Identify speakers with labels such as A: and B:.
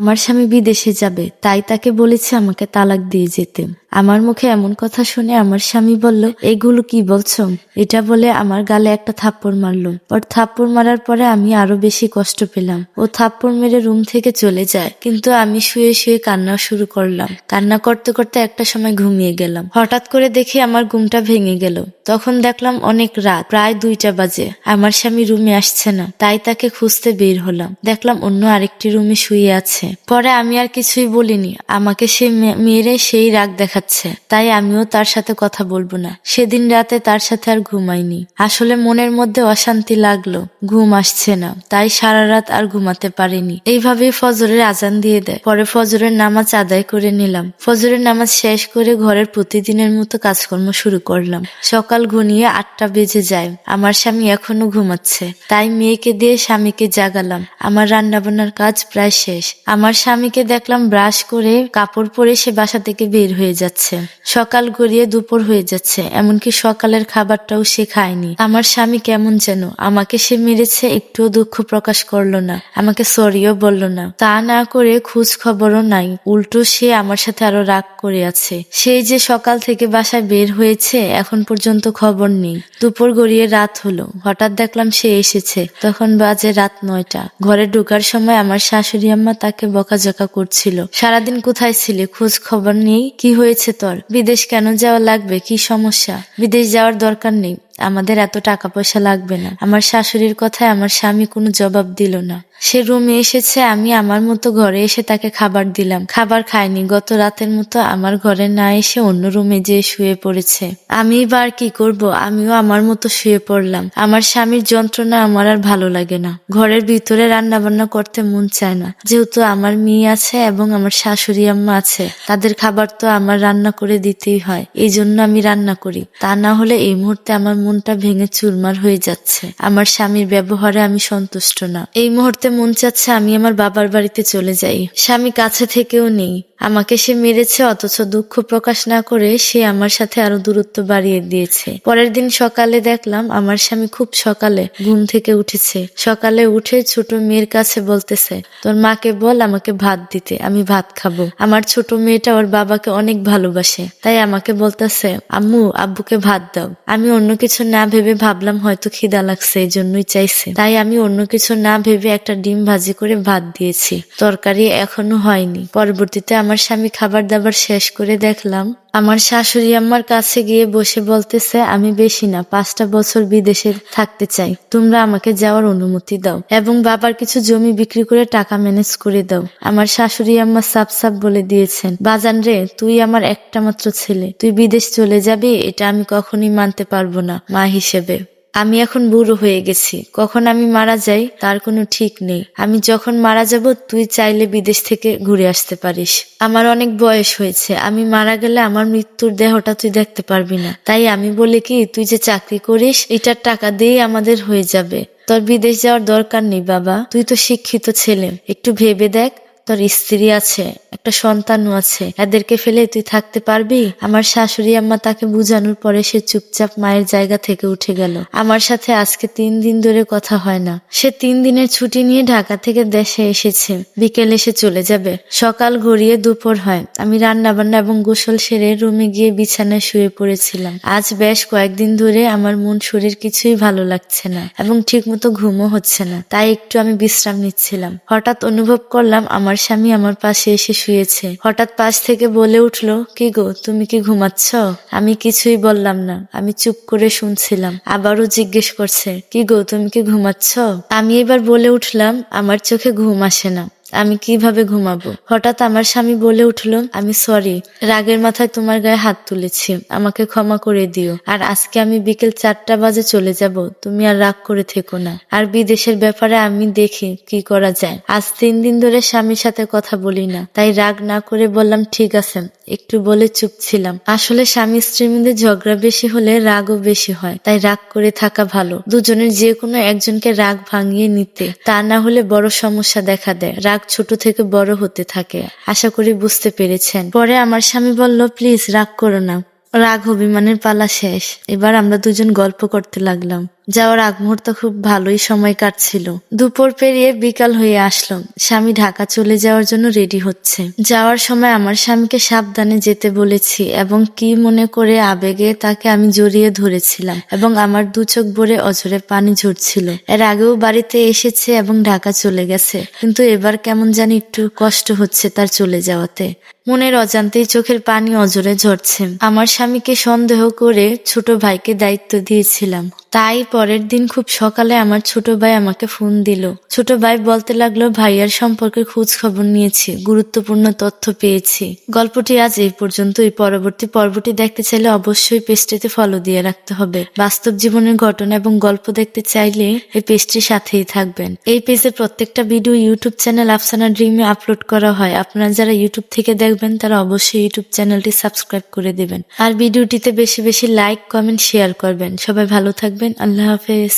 A: আমার স্বামী বিদেশে যাবে তাই তাকে বলেছে আমাকে তালাক দিয়ে যেতে। আমার মুখে এমন কথা শুনে আমার স্বামী বলল, এগুলো কি বলছো? এটা বলে আমার গালে একটা থাপ্পড় মারলো। ওর থাপ্পড় মারার পরে আমি আরও বেশি কষ্ট পেলাম। ও থাপ্পড় মেরে রুম থেকে চলে যায়। কিন্তু আমি শুয়ে শুয়ে কান্না শুরু করলাম। কান্না করতে করতে একটা সময় ঘুমিয়ে গেলাম। হঠাৎ করে দেখি আমার ঘুমটা ভেঙে গেল। তখন দেখলাম অনেক রাত, প্রায় দুইটা বাজে। আমার স্বামী রুমে আসছে না। তাই তাকে খুঁজতে বের হলাম। দেখলাম অন্য আরেকটি রুমে শুয়ে আছে। পরে আমি আর কিছুই বলিনি। আমাকে সে মেরে সেই রাগ দেখাচ্ছে তাই আমিও তার সাথে কথা বলব না। সেদিন রাতে তার সাথে আর ঘুমাইনি। আসলে মনের মধ্যে অশান্তি লাগল, ঘুম আসছে না, তাই সারা রাত আর ঘুমাতে পারিনি। এইভাবেই ফজরের আজান দিয়ে দেয়। পরে ফজরের নামাজ আদায় করে নিলাম। ফজরের নামাজ শেষ করে ঘরের প্রতিদিনের মতো কাজকর্ম শুরু করলাম। সকাল ঘনিয়ে আটটা বেজে যায়। আমার স্বামী এখনও ঘুমাচ্ছে। তাই মেয়েকে দিয়ে স্বামীকে জাগালাম। আমার রান্না বান্নার কাজ প্রায় শেষ। আমার স্বামীকে দেখলাম ব্রাশ করে কাপড় পরে সে বাসা থেকে বের হয়ে যাচ্ছে। সকাল গড়িয়ে দুপুর হয়ে যাচ্ছে, এমনকি সকালের খাবারটাও সে খায়নি। আমার স্বামী কেমন যেন, আমাকে সে মেরেছে, একটুও দুঃখ প্রকাশ করল না। আমাকে সরিও বলল না। তা না করে খোঁজ খবরও নাই। উল্টো সে আমার সাথে আরও রাগ করে আছে। সেই যে সকাল থেকে বাসায় বের হয়েছে, এখন পর্যন্ত খবর নেই। দুপুর গড়িয়ে রাত হলো। হঠাৎ দেখলাম সে এসেছে। তখন বাজে রাত নয়টা। ঘরে ঢোকার সময় আমার শাশুড়ি আম্মা তাকে বকাঝকা করছিল। সারাদিন কোথায় ছিলে? খোঁজ খবর নেই? কি হয়েছে? তোর। বিদেশ কেন যাওয়া লাগবে? কি সমস্যা? বিদেশ যাওয়ার দরকার নেই। আমাদের এত টাকা পয়সা লাগবে না। আমার শাশুড়ির কথায় আমার স্বামী কোনো জবাব দিল না। সে রুমে এসেছে, আমি আমার মতো ঘরে এসে তাকে খাবার দিলাম। খাবার খায়নি। গত রাতের মতো আমার ঘরে না এসে অন্য রুমে যেয়ে শুয়ে পড়েছে। আমি এবার কি করব? আমিও আমার মতো শুয়ে পড়লাম। আমার স্বামীর যন্ত্রণা আমার আর ভালো লাগে না। ঘরের ভিতরে রান্না বান্না করতে মন চায় না। যেহেতু আমার মেয়ে আছে এবং আমার শাশুড়ি আম্মা আছে, তাদের খাবার তো আমার রান্না করে দিতেই হয়। এই জন্য আমি রান্না করি। তা না হলে এই মুহূর্তে আমার মনটা ভেঙে চুরমার হয়ে যাচ্ছে। আমার স্বামীর ব্যবহারে আমি সন্তুষ্ট না। এই মুহূর্তে মন চাচ্ছে আমি আমার বাবার বাড়িতে চলে যাই। স্বামী কাছে থেকেও নেই। আমাকে সে মেরেছে, অথচ দুঃখ প্রকাশ না করে সে আমার সাথে আরও দূরত্ব বাড়িয়ে দিয়েছে। পরের দিন সকালে দেখলাম আমার স্বামী খুব সকালে ঘুম থেকে উঠেছে। সকালে উঠে ছোট মেয়ের কাছে বলতেছে, তোর মাকে বল আমাকে ভাত দিতে, আমি ভাত খাব। আমার ছোট মেয়েটা ওর বাবাকে অনেক ভালোবাসে, তাই আমাকে বলতেছে, আম্মু, আব্বুকে ভাত দাও। আমি অন্য কিছু না ভেবে ভাবলাম হয়তো খিদা লাগছে এই জন্যই চাইছে। তাই আমি অন্য কিছু না ভেবে একটা ডিম ভাজি করে ভাত দিয়েছি। তরকারি এখনও হয়নি। পরবর্তীতে আমার স্বামী খাবার দাবার শেষ করে দেখলাম। আমার শাশুড়ি আম্মার কাছে গিয়ে বসে বলতেছে, আমি বেশি না, পাঁচটা বছর বিদেশে থাকতে চাই। তোমরা আমাকে যাওয়ার অনুমতি দাও এবং বাবার কিছু জমি বিক্রি করে টাকা ম্যানেজ করে দাও। আমার শাশুড়ি আম্মা সাপ সাপ বলে দিয়েছেন, বাজান রে, তুই আমার একটা মাত্র ছেলে। তুই বিদেশ চলে যাবি, এটা আমি কখনোই মানতে পারব না, মা হিসেবে। আমি এখন বুড়ো হয়ে গেছি। কখন আমি মারা যাই, তার কোনো ঠিক নেই। আমি যখন মারা যাব, তুই চাইলে বিদেশ থেকে ঘুরে আসতে পারিস। আমার অনেক বয়স হয়েছে। আমি মারা গেলে আমার মৃত্যুর দেহটা তুই দেখতে পারবি না। তাই আমি বলি কি, তুই যে চাকরি করিস, এটার টাকা দিয়েই আমাদের হয়ে যাবে। তোর বিদেশ যাওয়ার দরকার নেই, বাবা। তুই তো শিক্ষিত ছেলে। একটু ভেবে দেখ। তোর স্ত্রী আছে, একটা সন্তানও আছে, এদেরকে ফেলে তুই থাকতে পারবি? আমার শাশুড়ি আম্মা তাকে বুঝানোর পরে সে চুপচাপ মায়ের জায়গা থেকে উঠে গেল। আমার সাথে আজকে তিন দিন ধরে কথা হয় না। সে তিন দিনের ছুটি নিয়ে ঢাকা থেকে দেশে এসেছে। বিকেল এসে চলে যাবে। সকাল গড়িয়ে দুপুর হয়। আমি রান্না বান্না এবং গোসল সেরে রুমে গিয়ে বিছানায় শুয়ে পড়েছিলাম। আজ বেশ কয়েকদিন ধরে আমার মন শরীর কিছুই ভালো লাগছে না এবং ঠিকমতো ঘুমও হচ্ছে না। তাই একটু আমি বিশ্রাম নিচ্ছিলাম। হঠাৎ অনুভব করলাম আমার স্বামী আমার পাশে এসে শুয়েছে। হঠাৎ পাশ থেকে বলে উঠল, কি গো, তুমি কি ঘুমাচ্ছ? আমি কিছুই বললাম না। আমি চুপ করে শুনছিলাম। আবারও জিজ্ঞেস করছে, কি গো, তুমি কি ঘুমাচ্ছ? আমি এবার বলে উঠলাম, আমার চোখে ঘুম আসে না। আমি কীভাবে ঘুমাবো? হঠাৎ আমার স্বামী বলে উঠল, আমি সরি রাগের মাথায় তোমার গায়ে হাত তুলেছি, আমাকে ক্ষমা করে দিও। আর আজকে আমি বিকেল চারটা বাজে চলে যাব, তুমি আর রাগ করে থেকো না। আর বিদেশের ব্যাপারে আমি দেখি কি করা যায়। আজ তিন দিন ধরে স্বামীর সাথে কথা বলি না, তাই রাগ না করে বললাম, ঠিক আছে। একটু বলে চুপ ছিলাম। আসলে স্বামী স্ত্রীর মধ্যে ঝগড়া বেশি হলে রাগও বেশি হয়, তাই রাগ করে থাকা ভালো। দুজনের যে কোনো একজনকে রাগ ভাঙিয়ে নিতে, তা না হলে বড় সমস্যা দেখা দেয়। রাগ ছোট থেকে বড় হতে থাকে। আশা করি বুঝতে পেরেছেন। পরে আমার স্বামী বলল, প্লিজ রাগ করো না। রাগ অভিমানের পালা শেষ। এবার আমরা দুজন গল্প করতে লাগলাম। যাওয়ার আগ মুহূর্ত খুব ভালোই সময় কাটছিল। দুপুর পেরিয়ে বিকাল হয়ে আসলো। স্বামী ঢাকা চলে যাওয়ার জন্য রেডি হচ্ছে। যাওয়ার সময় আমার স্বামীকে সাবধানে যেতে বলেছি এবং কি মনে করে আবেগে তাকে আমি জড়িয়ে ধরেছিলাম এবং আমার দু চোখ ভরে অঝরে পানি ঝরছিল। এর আগেও বাড়িতে এসেছে এবং ঢাকা চলে গেছে। কিন্তু এবার কেমন জানি একটু কষ্ট হচ্ছে তার চলে যাওয়াতে। মনের অজান্তেই চোখের পানি অজরে ঝরছে। আমার স্বামীকে সন্দেহ করে ছোট ভাইকে দায়িত্ব দিয়েছিলাম। তাই পরের দিন খুব সকালে আমার ছোট ভাই আমাকে ফোন দিল। ছোট ভাই বলতে লাগল, ভাইয়ার সম্পর্কে খোঁজ খবর নিয়েছি, গুরুত্বপূর্ণ তথ্য পেয়েছি। গল্পটি আজ এই পর্যন্তই। পরবর্তী পর্বটি দেখতে চাইলে অবশ্যই পেজটিতে ফলো দিয়ে রাখতে হবে। বাস্তব জীবনের ঘটনা এবং গল্প দেখতে চাইলে এই পেজটির সাথেই থাকবেন। এই পেজে প্রত্যেকটা ভিডিও ইউটিউব চ্যানেল আফসানা ড্রিমে আপলোড করা হয়। আপনারা যারা ইউটিউব থেকে দেখবেন, তারা অবশ্যই ইউটিউব চ্যানেলটি সাবস্ক্রাইব করে দেবেন। আর ভিডিওটিতে বেশি বেশি লাইক কমেন্ট শেয়ার করবেন। সবাই ভালো থাকবেন। আল্লাহ হাফেজ